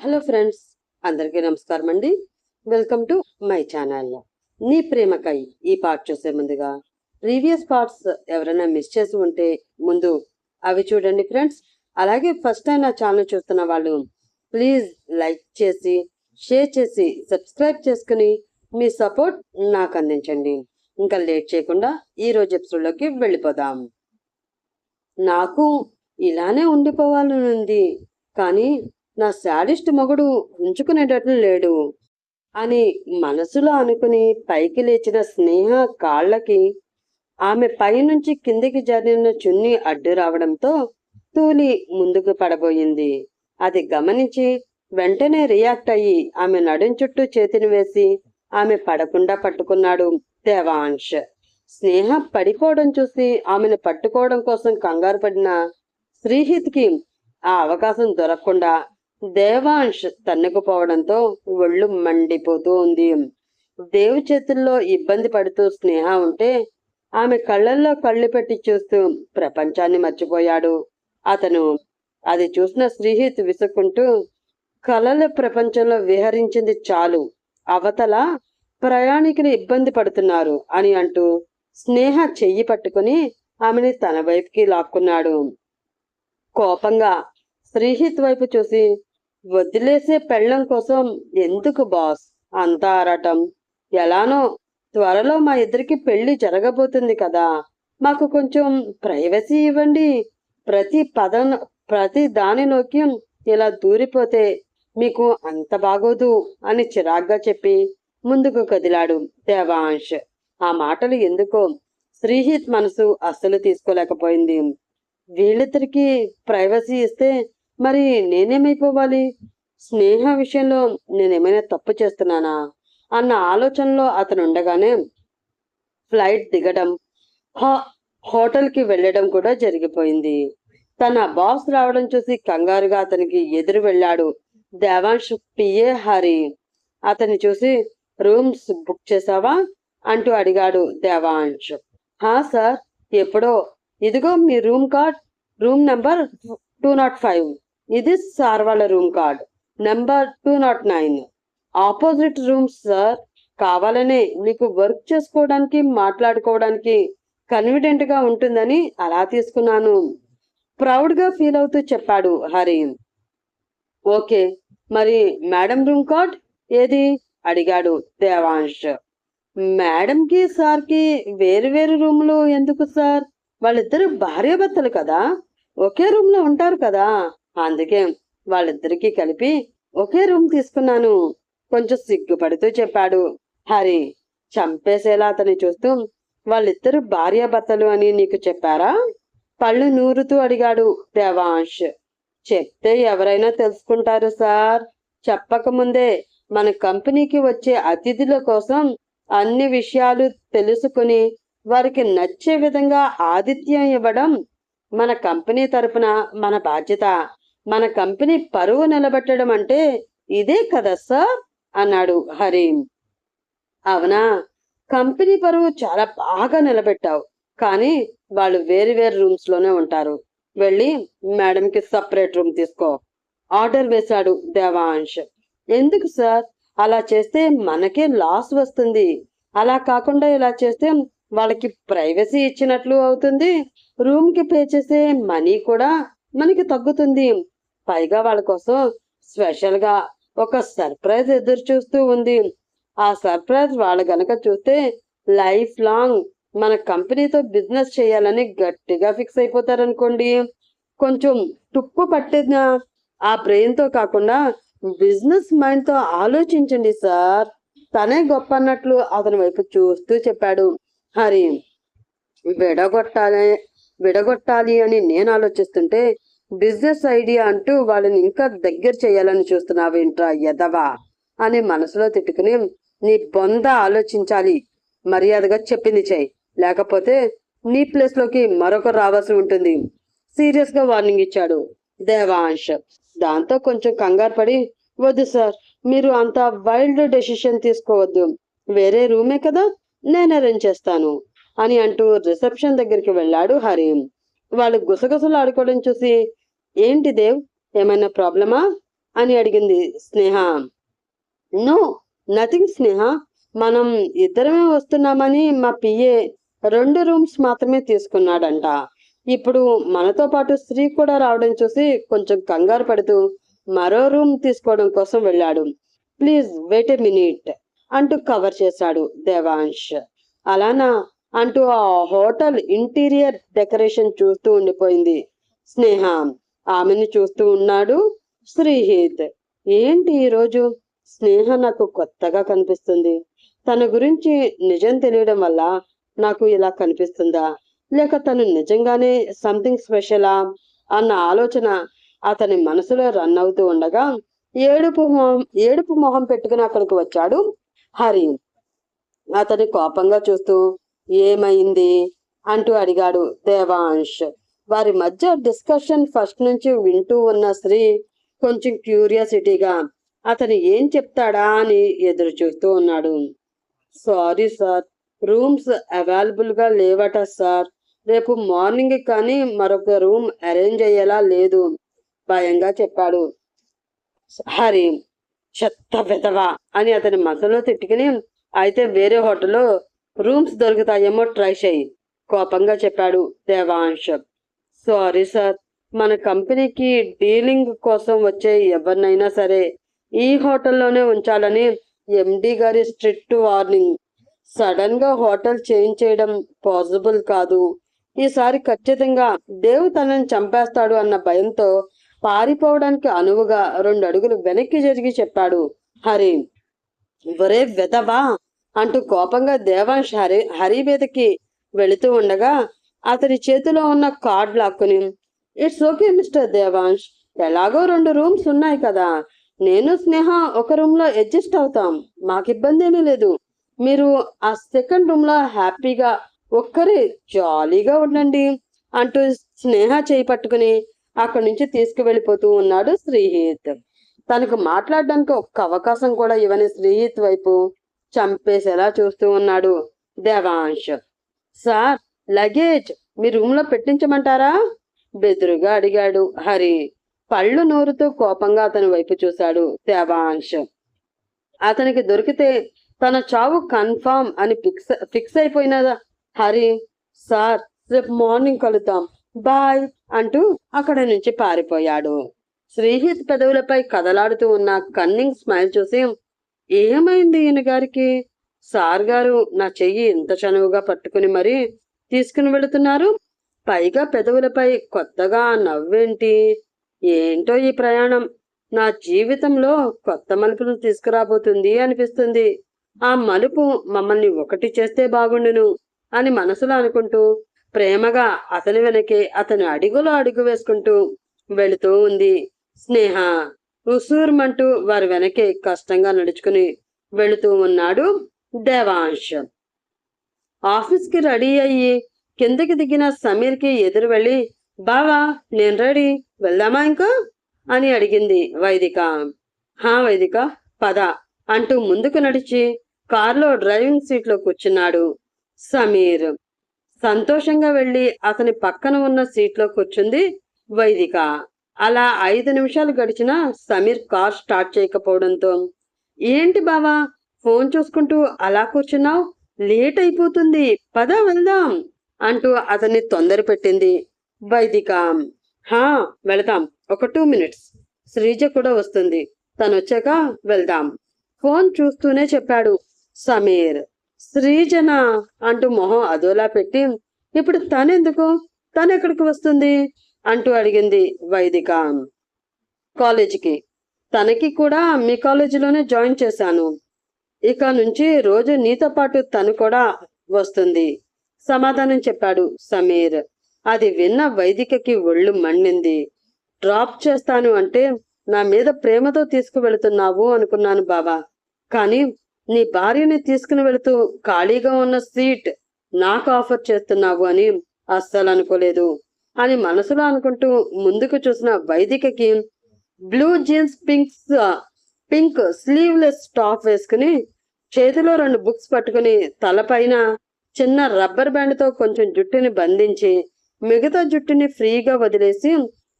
Hello friends అందరికీ నమస్కారం అండి. Welcome to my channel. నీ ప్రేమకై ఈ పార్ట్ చూసే ముందుగా ప్రీవియస్ పార్ట్స్ ఎవరైనా మిస్ చేసి ఉంటే ముందు అవి చూడండి ఫ్రెండ్స్. అలాగే ఫస్ట్ టైం నా ఛానల్ చూస్తున్న వాళ్ళు ప్లీజ్ లైక్ చేసి షేర్ చేసి సబ్స్క్రైబ్ చేసుకుని మీ సపోర్ట్ నాకు అందించండి. ఇంకా లేట్ చేయకుండా ఈ రోజు ఎపిసోడ్లోకి వెళ్ళిపోదాం. నాకు ఇలానే ఉండిపోవాలని ఉంది కానీ నా శాడిస్ట్ మొగుడు ఉంచుకునేటట్లు లేడు అని మనసులో అనుకుని పైకి లేచిన స్నేహ కాళ్ళకి ఆమె పైనుంచి కిందికి జరిగిన చున్ని అడ్డు రావడంతో తూలి ముందుకు పడబోయింది. అది గమనించి వెంటనే రియాక్ట్ అయ్యి ఆమె నడుం చుట్టూ చేతిని వేసి ఆమె పడకుండా పట్టుకున్నాడు దేవాంశ్. స్నేహ పడిపోవడం చూసి ఆమెను పట్టుకోవడం కోసం కంగారు పడిన శ్రీహిత్కి ఆ అవకాశం దొరకకుండా దేవాంశ్ తన్నుకుపోవడంతో ఒళ్ళు మండిపోతూ ఉంది. దేవు చేతుల్లో ఇబ్బంది పడుతూ స్నేహ ఉంటే ఆమె కళ్ళల్లో కళ్ళు పెట్టి చూస్తూ ప్రపంచాన్ని మర్చిపోయాడు. అతను అది చూసిన శ్రీహిత్ విసుక్కుంటూ కళల ప్రపంచంలో విహరించింది చాలు అవతల ప్రయాణికులు ఇబ్బంది పడుతున్నారు అని అంటూ స్నేహ చెయ్యి పట్టుకుని ఆమెని తన వైపుకి లాక్కున్నాడు. కోపంగా శ్రీహిత్ వైపు చూసి వదిలేసే పెళ్ళం కోసం ఎందుకు బాస్? అంత ఆరాటం. ఎలానో? త్వరలో మా ఇద్దరికి పెళ్ళి జరగబోతుంది కదా. మాకు కొంచెం ప్రైవసీ ఇవ్వండి. ప్రతి పదం ప్రతి దానిలోకి ఇలా దూరిపోతే మీకు అంత బాగోదు అని చిరాగ్గా చెప్పి ముందుకు కదిలాడు దేవాంశ్. ఆ మాటలు ఎందుకో శ్రీహిత్ మనసు అస్సలు తీసుకోలేకపోయింది. వీళ్ళిద్దరికి ప్రైవసీ ఇస్తే మరి నేనేమైపోవాలి? స్నేహ విషయంలో నేనేమైనా తప్పు చేస్తున్నానా? అన్న ఆలోచనలో అతను ఉండగానే ఫ్లైట్ దిగడం హో- హోటల్కి వెళ్ళడం కూడా జరిగిపోయింది. తన బాస్ రావడం చూసి కంగారుగా అతనికి ఎదురు వెళ్ళాడు దేవాంశ్ పిఏ హరి. అతన్ని చూసి రూమ్స్ బుక్ చేసావా అంటూ అడిగాడు దేవాంశ్. హా సార్ ఎప్పుడో. ఇదిగో మీ room card room number two nought five. ఇది సార్ వాళ్ళ room card. Number two nought nine opposite rooms sir కావాలనే మీకు వర్క్ చేసుకోవడానికి మాట్లాడుకోవడానికి కన్వీనియంట్గా ఉంటుందని అలా తీసుకున్నాను. ప్రౌడ్గా ఫీల్ అవుతూ చెప్పాడు హరి ఓకే మరి మేడం రూమ్ కార్డ్ ఏది? అడిగాడు దేవాంశ్. మేడంకి సార్కి వేరు వేరు రూములు ఎందుకు సార్ వాళ్ళిద్దరు భార్యాభర్తలు కదా? ఒకే రూమ్లో ఉంటారు కదా? అందుకే వాళ్ళిద్దరికీ కలిపి ఒకే రూమ్ తీసుకున్నాను. కొంచెం సిగ్గుపడుతూ చెప్పాడు. హరి చంపేసేలా అతని చూస్తూ వాళ్ళిద్దరు భార్యాభర్తలు అని నీకు చెప్పారా? పళ్ళు నూరుతూ అడిగాడు దేవాంష్ చెప్తే ఎవరైనా తెలుసుకుంటారు సార్. చెప్పకముందే మన కంపెనీకి వచ్చే అతిథుల కోసం అన్ని విషయాలు తెలుసుకుని వారికి నచ్చే విధంగా ఆతిథ్యం ఇవ్వడం మన కంపెనీ తరపున మన బాధ్యత. మన కంపెనీ పరువు నిలబెట్టడం అంటే ఇదే కదా సార్? అన్నాడు హరి. అవునా? కంపెనీ పరువు చాలా బాగా నిలబెట్టావు. కానీ వాళ్ళు వేరు వేరు రూమ్స్లోనే ఉంటారు. వెళ్ళి మేడంకి సపరేట్ రూమ్ తీసుకో. ఆర్డర్ వేశాడు దేవాంశ్. ఎందుకు సార్? అలా చేస్తే మనకే లాస్ వస్తుంది. అలా కాకుండా ఇలా చేస్తే వాళ్ళకి ప్రైవసీ ఇచ్చినట్లు అవుతుంది. రూమ్కి పే చేసే మనీ కూడా మనకి తగ్గుతుంది. పైగా వాళ్ళ కోసం స్పెషల్గా ఒక సర్ప్రైజ్ ఎదురు చూస్తూ ఉంది. ఆ సర్ప్రైజ్ వాళ్ళు గనక చూస్తే లైఫ్ లాంగ్ మన కంపెనీతో బిజినెస్ చేయాలని గట్టిగా ఫిక్స్ అయిపోతారనుకోండి. కొంచెం తుప్పు పట్టిన ఆ బ్రెయిన్తో కాకుండా బిజినెస్ మైండ్తో ఆలోచించండి సార్. తనే గొప్ప అన్నట్లు అతని వైపు చూస్తూ చెప్పాడు. హరి విడగొట్టాలి విడగొట్టాలి అని నేను ఆలోచిస్తుంటే బిజినెస్ ఐడియా అంటూ వాళ్ళని ఇంకా దగ్గర చేయాలని చూస్తున్నావేంట్రా ఎదవా అని మనసులో తిట్టుకుని నీ బొంద ఆలోచించాలి. మర్యాదగా చెప్పింది చేయి లేకపోతే నీ ప్లేస్లోకి మరొకరు రావాల్సి ఉంటుంది. సీరియస్గా వార్నింగ్ ఇచ్చాడు దేవాంశ్. దాంతో కొంచెం కంగారు పడి వద్దు సార్ మీరు అంత వైల్డ్ డెసిషన్ తీసుకోవద్దు. వేరే రూమే కదా నేను అరేంజ్ చేస్తాను అని అంటూ రిసెప్షన్ దగ్గరికి వెళ్ళాడు హరిం. వాళ్ళు గుసగుసలు ఆడుకోవడం చూసి ఏంటి దేవ్ ఏమైనా ప్రాబ్లమా? అని అడిగింది స్నేహ. నో నథింగ్ స్నేహ. మనం ఇద్దరమే వస్తున్నామని మా పిఏ రెండు రూమ్స్ మాత్రమే తీసుకున్నాడంట. ఇప్పుడు మనతో పాటు స్త్రీ కూడా రావడం చూసి కొంచెం కంగారు పడుతూ మరో రూమ్ తీసుకోవడం కోసం వెళ్ళాడు. ప్లీజ్ వెయిట్ ఎ మినిట్ అంటూ కవర్ చేశాడు దేవాంష్ అలానా? అంటూ ఆ హోటల్ ఇంటీరియర్ డెకరేషన్ చూస్తూ ఉండిపోయింది. స్నేహ ఆమెను చూస్తూ ఉన్నాడు శ్రీహిత్. ఏంటి ఈరోజు స్నేహ నాకు కొత్తగా కనిపిస్తుంది. తన గురించి నిజం తెలియడం వల్ల నాకు ఇలా కనిపిస్తుందా? లేక తను నిజంగానే సంథింగ్ స్పెషలా? అన్న ఆలోచన అతని మనసులో రన్ అవుతూ ఉండగా ఏడుపు మొహం ఏడుపు మొహం పెట్టుకుని అక్కడికి వచ్చాడు హరి అతని కోపంగా చూస్తూ ఏమైంది? అంటూ అడిగాడు దేవాంశ్. వారి మధ్య డిస్కషన్ ఫస్ట్ నుంచి వింటూ ఉన్న శ్రీ కొంచెం క్యూరియాసిటీగా అతను ఏం చెప్తాడా అని ఎదురు చూస్తూ ఉన్నాడు. సారీ సార్ రూమ్స్ అవైలబుల్గా లేవట సార్. రేపు మార్నింగ్ కానీ మరొక రూమ్ అరేంజ్ అయ్యేలా లేదు భయంగా చెప్పాడు. హరి చెత్త విధవ అని అతని మనసులో తిట్టుకుని అయితే వేరే హోటల్లో రూమ్స్ దొరుకుతాయేమో ట్రై చేయి కోపంగా చెప్పాడు దేవాంశ్. సారీ సార్ మన కంపెనీకి డీలింగ్ కోసం వచ్చే ఎవరినైనా సరే ఈ హోటల్లోనే ఉంచాలని ఎండి గారి స్ట్రిక్ట్ వార్నింగ్. సడన్గా హోటల్ చేంజ్ చేయడం పాసిబుల్ కాదు. ఈసారి ఖచ్చితంగా దేవ్ తనని చంపేస్తాడు అన్న భయంతో పారిపోవడానికి అనువుగా రెండు అడుగులు వెనక్కి జరిగి చెప్పాడు హరి. ఒరే వెదవా అంటూ కోపంగా దేవాంశ్ హరి హరి మీదకి వెళుతూ ఉండగా అతని చేతిలో ఉన్న కార్డ్ లాక్కుని ఇట్స్ ఓకే మిస్టర్ దేవాంశ్. ఎలాగో రెండు రూమ్స్ ఉన్నాయి కదా. నేను స్నేహ ఒక రూమ్లో అడ్జస్ట్ అవుతాం. మాకు ఇబ్బంది ఏమీ లేదు. మీరు ఆ సెకండ్ రూమ్లో హ్యాపీగా ఒక్కరే జాలీగా ఉండండి అంటూ స్నేహ చేయి పట్టుకుని అక్కడి నుంచి తీసుకువెళ్ళిపోతూ ఉన్నాడు శ్రీహిత్. తనకు మాట్లాడడానికి ఒక్క అవకాశం కూడా ఇవ్వని శ్రీహిత్ వైపు చంపేసేలా చూస్తూ ఉన్నాడు దేవాంశ్. సార్ లగేజ్ మీ రూమ్లో పెట్టించమంటారా? బెదురుగా అడిగాడు హరి. పళ్ళు నూరుతూ కోపంగా అతని వైపు చూశాడు దేవాంశ్. అతనికి దొరికితే తన చావు కన్ఫామ్ అని ఫిక్స్ ఫిక్స్ అయిపోయినదా? హరి. సార్ రేపు మార్నింగ్ కలుద్దాం. బాయ్ అంటూ అక్కడ నుంచి పారిపోయాడు. శ్రీహిత్ పెదవులపై కదలాడుతూ ఉన్న కన్నింగ్ స్మైల్ చూసి ఏమైంది ఈయన గారికి? సార్ గారు నా చెయ్యి ఇంత చనువుగా పట్టుకుని మరీ తీసుకుని వెళుతున్నారు. పైగా పెదవులపై కొత్తగా నవ్వేంటి? ఏంటో ఈ ప్రయాణం? నా జీవితంలో కొత్త మలుపులు తీసుకురాబోతుంది అనిపిస్తుంది. ఆ మలుపు మమ్మల్ని ఒకటి చేస్తే బాగుండును అని మనసులో అనుకుంటూ ప్రేమగా అతని వెనకే అతని అడుగులో అడుగు వేసుకుంటూ వెళుతూ ఉంది. స్నేహ ఉసూర్మంటూ వారి వెనకే కష్టంగా నడుచుకుని వెళుతూ ఉన్నాడు దేవాంశ్. ఆఫీస్కి రెడీ అయ్యి కిందకి దిగిన సమీర్కి ఎదురు వెళ్ళి బావా నేను రెడీ. వెళ్దామా ఇంకా? అని అడిగింది వైదిక. హా వైదిక పద అంటూ ముందుకు నడిచి కారులో డ్రైవింగ్ సీట్లో కూర్చున్నాడు సమీర్. సంతోషంగా వెళ్ళి అతని పక్కన ఉన్న సీట్లో కూర్చుంది వైదిక. అలా ఐదు నిమిషాలు గడిచినా సమీర్ కార్ స్టార్ట్ చేయకపోవడంతో ఏంటి బావా ఫోన్ చూసుకుంటూ అలా కూర్చున్నావు? లేట్ అయిపోతుంది పద వెళ్దాం అంటూ అతన్ని తొందర పెట్టింది వైదిక. హా వెళదాం ఒక టూ మినిట్స్. శ్రీజ కూడా వస్తుంది తను వచ్చాక వెళ్దాం ఫోన్ చూస్తూనే చెప్పాడు సమీర్. శ్రీజన అంటూ మొహం అదోలా పెట్టి ఇప్పుడు తనెందుకు? తను ఎక్కడికి వస్తుంది? అంటూ అడిగింది వైదిక. కాలేజీకి. తనకి కూడా మీ కాలేజీలోనే జాయిన్ చేశాను. ఇక నుంచి రోజు నీతో పాటు తను కూడా వస్తుంది. సమాధానం చెప్పాడు సమీర్. అది విన్న వైదికకి ఒళ్ళు మండింది. డ్రాప్ చేస్తాను అంటే నా మీద ప్రేమతో తీసుకువెళుతున్నావు అనుకున్నాను బావా. కానీ నీ భార్యని తీసుకుని వెళుతూ ఖాళీగా ఉన్న సీట్ నాకు ఆఫర్ చేస్తున్నావు అని అస్సలు అనుకోలేదు. అని మనసులో అనుకుంటూ ముందుకు చూసిన వైదికకి blue jeans pinks pink sleeveless top వేసుకుని చేతిలో రెండు బుక్స్ పట్టుకుని తలపైన చిన్న రబ్బర్ బ్యాండ్తో కొంచెం జుట్టుని బంధించి మిగతా జుట్టుని ఫ్రీగా వదిలేసి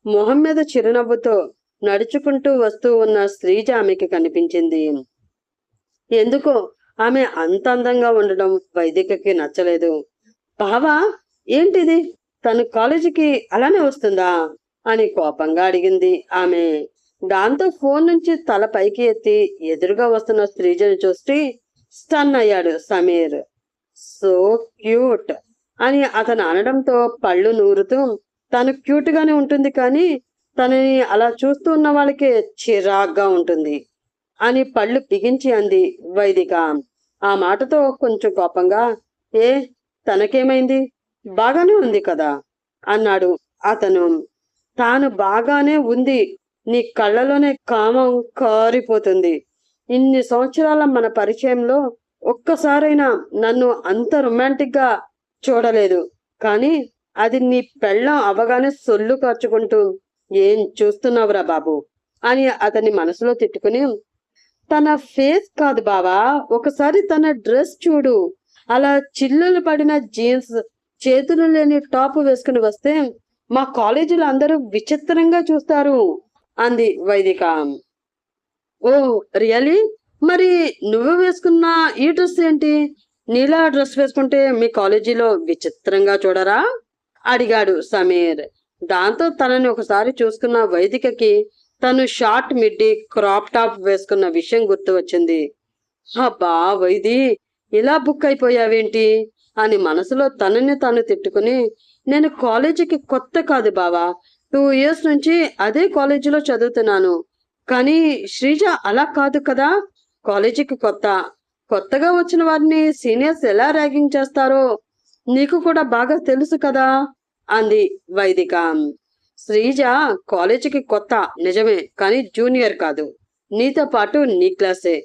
మొహం మీద చిరునవ్వుతో నడుచుకుంటూ వస్తూ ఉన్న శ్రీజ ఆమెకి కనిపించింది. ఎందుకో ఆమె అంత అందంగా ఉండడం వైదికకి నచ్చలేదు. బావా ఏంటిది? తను కాలేజీకి అలానే వస్తుందా? అని కోపంగా అడిగింది. ఆమె దాంతో ఫోన్ నుంచి తల పైకి ఎత్తి ఎదురుగా వస్తున్న స్త్రీజను చూసి స్టన్ అయ్యాడు సమీర్. సో క్యూట్ అని అతను అనడంతో పళ్ళు నూరుతూ తను క్యూట్ గానే ఉంటుంది కానీ తనని అలా చూస్తూ ఉన్న వాళ్ళకి చిరాగ్గా ఉంటుంది అని పళ్ళు బిగించి అంది వైదిక. ఆ మాటతో కొంచెం కోపంగా ఏ తనకేమైంది? బాగానే ఉంది కదా? అన్నాడు అతను. తాను బాగానే ఉంది. నీ కళ్ళలోనే కామం కారిపోతుంది. ఇన్ని సంవత్సరాల మన పరిచయంలో ఒక్కసారైనా నన్ను అంత రొమాంటిక్గా చూడలేదు. కానీ అది నీ పెళ్ళం అవగానే సొల్లు కార్చుకుంటూ ఏం చూస్తున్నావురా బాబు? అని అతని మనసులో తిట్టుకుని తన ఫేస్ కాదు బావా ఒకసారి తన డ్రెస్ చూడు. అలా చిల్లులు పడిన జీన్స్ చేతులు లేని టాప్ వేసుకుని వస్తే మా కాలేజీలో అందరూ విచిత్రంగా చూస్తారు అంది వైదిక. Oh really? మరి నువ్వు వేసుకున్న ఈ డ్రెస్ ఏంటి? నీలా డ్రెస్ వేసుకుంటే మీ కాలేజీలో విచిత్రంగా చూడరా? అడిగాడు సమీర్. దాంతో తనని ఒకసారి చూసుకున్న వైదికకి తను షార్ట్ మిడ్డి క్రాప్ టాప్ వేసుకున్న విషయం గుర్తు వచ్చింది. అబ్బా వైది! ఇలా బుక్ అయిపోయావేంటి? అని మనసులో తనని తాను తిట్టుకుని నేను కాలేజీకి కొత్త కాదు బావా. టూ ఇయర్స్ నుంచి అదే కాలేజీలో చదువుతున్నాను. కానీ శ్రీజ అలా కాదు కదా. కాలేజీకి కొత్త. కొత్తగా వచ్చిన వారిని సీనియర్స్ ఎలా ర్యాగింగ్ చేస్తారో నీకు కూడా బాగా తెలుసు కదా అంది వైదిక. శ్రీజ కాలేజీకి కొత్త. నిజమే. కానీ జూనియర్ కాదు. నీతో పాటు నీ క్లాసే.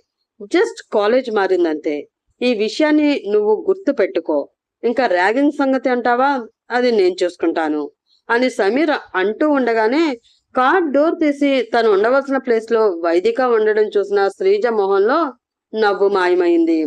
జస్ట్ కాలేజ్ మారిందంతే. ఈ విషయాన్ని నువ్వు గుర్తు పెట్టుకో ఇంకా ర్యాగింగ్ సంగతి అంటావా? అది నేను చూసుకుంటాను. అని సమీర్ అంటూ ఉండగానే కార్ డోర్ తీసి తను ఉండవలసిన ప్లేస్లో వైదిక ఉండడం చూసిన శ్రీజ మొహంలో నవ్వు మాయమైంది.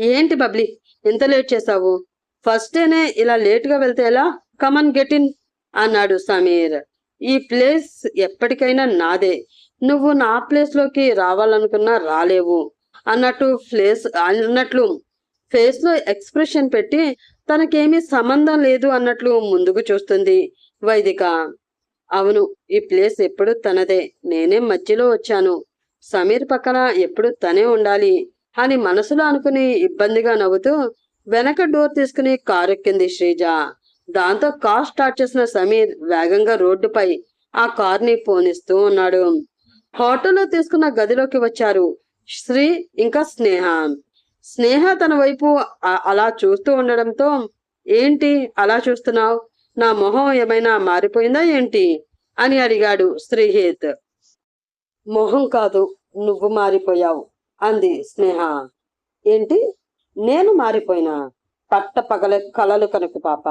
ఏంటి బబ్లీ? ఇంత లేట్ చేశావు? ఫస్ట్ డేనే ఇలా లేటుగా వెళ్తే ఎలా? కమన్ గెట్ ఇన్ అన్నాడు సమీర్. ఈ ప్లేస్ ఎప్పటికైనా నాదే. నువ్వు నా ప్లేస్లోకి రావాలనుకున్నా రాలేవు. అన్నట్టు ప్లేస్ అన్నట్లు ఫేస్లో ఎక్స్ప్రెషన్ పెట్టి తనకేమీ సంబంధం లేదు అన్నట్లు ముందుకు చూస్తుంది వైదిక. అవును ఈ ప్లేస్ ఎప్పుడు తనదే. నేనే మధ్యలో వచ్చాను. సమీర్ పక్కన ఎప్పుడు తనే ఉండాలి అని మనసులో అనుకుని ఇబ్బందిగా నవ్వుతూ వెనక డోర్ తీసుకుని కారు ఎక్కింది శ్రీజ. దాంతో కార్ స్టార్ట్ చేసిన సమీర్ వేగంగా రోడ్డుపై ఆ కార్ని పోనిస్తూ ఉన్నాడు. హోటల్లో తీసుకున్న గదిలోకి వచ్చారు. శ్రీ ఇంకా స్నేహ. స్నేహ తన వైపు అలా చూస్తూ ఉండడంతో ఏంటి అలా చూస్తున్నావు? నా మొహం ఏమైనా మారిపోయిందా ఏంటి? అని అడిగాడు శ్రీహేత్. మొహం కాదు నువ్వు మారిపోయావు అంది స్నేహ. ఏంటి? నేను మారిపోయినా? పట్ట పగల కలలు కనుక పాప.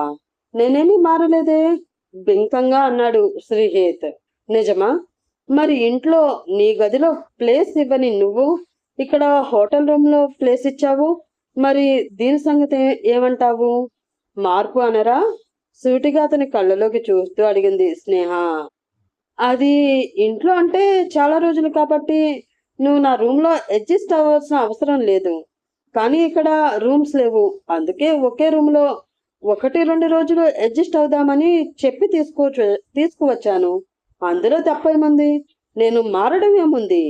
నేనేమీ మారలేదే? బింకంగా అన్నాడు శ్రీహేత్. నిజమా? మరి ఇంట్లో నీ గదిలో ప్లేస్ ఇవ్వని నువ్వు ఇక్కడ హోటల్ రూమ్లో ప్లేస్ ఇచ్చావు. మరి దీని సంగతి ఏమంటావు? మార్పు అనరా? సూటిగా అతని కళ్ళలోకి చూస్తూ అడిగింది స్నేహ. అది ఇంట్లో అంటే చాలా రోజులు కాబట్టి నువ్వు నా రూమ్లో అడ్జస్ట్ అవ్వాల్సిన అవసరం లేదు. కానీ ఇక్కడ రూమ్స్ లేవు. అందుకే ఒకే రూమ్లో ఒకటి రెండు రోజులు అడ్జస్ట్ అవుదామని చెప్పి తీసుకోవచ్చు తీసుకువచ్చాను. అందులో తప్పేముంది? నేను మారడం ఏముంది?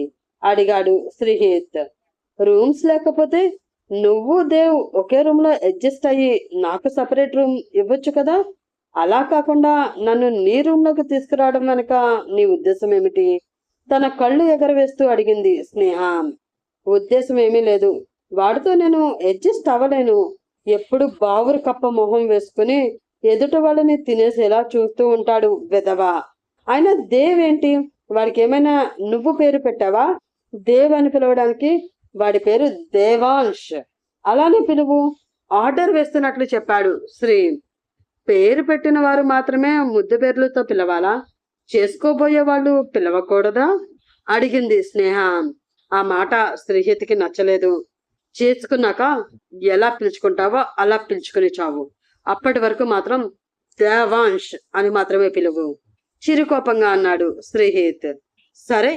అడిగాడు శ్రీహేత్. రూమ్స్ లేకపోతే నువ్వు దేవ్ ఒకే రూమ్లో అడ్జస్ట్ అయ్యి నాకు సపరేట్ రూమ్ ఇవ్వచ్చు కదా? అలా కాకుండా నన్ను నీ రూమ్లోకి తీసుకురావడం వెనక నీ ఉద్దేశం ఏమిటి? తన కళ్ళు ఎగరవేస్తూ అడిగింది స్నేహ. ఉద్దేశం ఏమీ లేదు. వాడితో నేను అడ్జస్ట్ అవ్వలేను. ఎప్పుడు బావురు కప్ప మొహం వేసుకుని ఎదుట వాళ్ళని తినేసేలా చూస్తూ ఉంటాడు వెదవ ఆయన దేవేంటి? ఏంటి వాడికి ఏమైనా నువ్వు పేరు పెట్టావా? దేవ్ అని పిలవడానికి వాడి పేరు దేవాంష్ అలానే పిలువు. ఆర్డర్ వేస్తున్నట్లు చెప్పాడు శ్రీ. పేరు పెట్టిన వారు మాత్రమే ముద్దు పేర్లతో పిలవాలా? చేసుకోబోయే వాళ్ళు పిలవకూడదా? అడిగింది స్నేహ. ఆ మాట శ్రీహితికి నచ్చలేదు. చేసుకున్నాక ఎలా పిలుచుకుంటావో అలా పిలుచుకుని చావు. అప్పటి వరకు మాత్రం దేవాంష్ అని మాత్రమే పిలువు. చిరుకోపంగా అన్నాడు శ్రీహిత్. సరే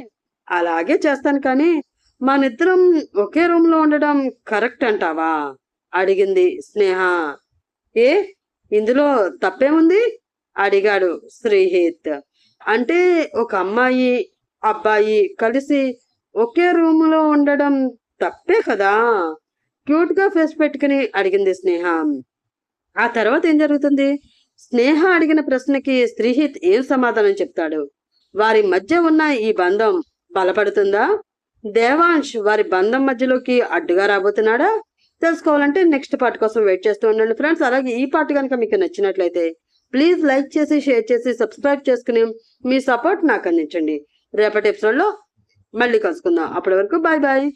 అలాగే చేస్తాను కానీ మనిద్దరం ఒకే రూమ్లో ఉండడం కరెక్ట్ అంటావా? అడిగింది స్నేహ. ఏ ఇందులో తప్పేముంది? అడిగాడు శ్రీహిత్. అంటే ఒక అమ్మాయి అబ్బాయి కలిసి ఒకే రూమ్లో ఉండడం తప్పే కదా? క్యూట్గా ఫేస్ పెట్టుకుని అడిగింది స్నేహ. ఆ తర్వాత ఏం జరుగుతుంది? స్నేహ అడిగిన ప్రశ్నకి శ్రీహిత్ ఏం సమాధానం చెప్తాడు? వారి మధ్య ఉన్న ఈ బంధం బలపడుతుందా? దేవాంష్ వారి బంధం మధ్యలోకి అడ్డుగా రాబోతున్నాడా? తెలుసుకోవాలంటే నెక్స్ట్ పార్ట్ కోసం వెయిట్ చేస్తూ ఉండండి ఫ్రెండ్స్. అలాగే ఈ పార్ట్ కనుక మీకు నచ్చినట్లయితే ప్లీజ్ లైక్ చేసి షేర్ చేసి సబ్స్క్రైబ్ చేసుకుని మీ సపోర్ట్ నాకు అందించండి. రేపటి ఎపిసోడ్లో మళ్ళీ కలుసుకుందాం. అప్పటి వరకు బాయ్ బాయ్